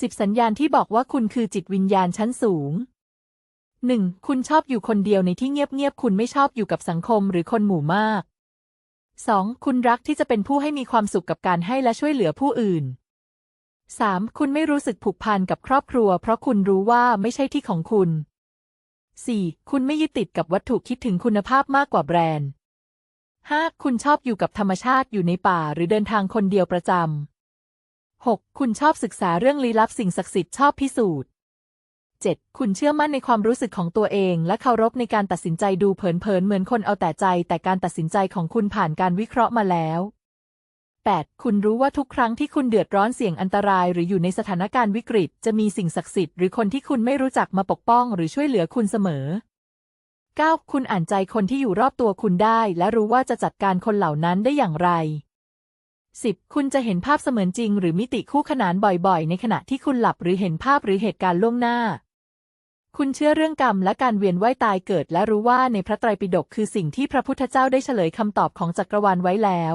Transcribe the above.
สิบสัญญาณที่บอกว่าคุณคือจิตวิญญาณชั้นสูง 1. คุณชอบอยู่คนเดียวในที่เงียบๆ คุณไม่ชอบอยู่กับสังคมหรือคนหมู่มาก 2. คุณรักที่จะเป็นผู้ให้มีความสุขกับการให้และช่วยเหลือผู้อื่น 3. คุณไม่รู้สึกผูกพันกับครอบครัว เพราะคุณรู้ว่าไม่ใช่ที่ของคุณ 4. คุณไม่ยึดติดกับวัตถุคิดถึงคุณภาพมากกว่าแบรนด์ 5. คุณชอบอยู่กับธรรมชาติอยู่ในป่าหรือเดินทางคนเดียวประจำ 6. คุณชอบศึกษาเรื่องลี้ลับสิ่งศักดิ์สิทธิ์ชอบพิสูจน์ 7. คุณเชื่อมั่นในความรู้สึกของตัวเอง และเคารพในการตัดสินใจดูเผินๆเหมือนคนเอาแต่ใจ แต่การตัดสินใจของคุณผ่านการวิเคราะห์มาแล้ว 8. คุณรู้ว่าทุกครั้งที่คุณเดือดร้อนเสี่ยงอันตราย หรืออยู่ในสถานการณ์วิกฤต จะมีสิ่งศักดิ์สิทธิ์หรือคนที่คุณไม่รู้จักมาปกป้องหรือช่วยเหลือคุณเสมอ 9. คุณอ่านใจคนที่อยู่รอบตัวคุณได้ และรู้ว่าจะจัดการคนเหล่านั้นได้อย่างไร 10. คุณจะเห็นภาพเสมือนจริง หรือมิติคู่ขนานบ่อยๆ ในขณะที่คุณหลับหรือเห็นภาพหรือเหตุการณ์ล่วงหน้า คุณเชื่อเรื่องกรรมและการเวียนว่ายตายเกิด และรู้ว่าในพระไตรปิฎกคือสิ่งที่พระพุทธเจ้าได้เฉลยคำตอบของจักรวาลไว้แล้ว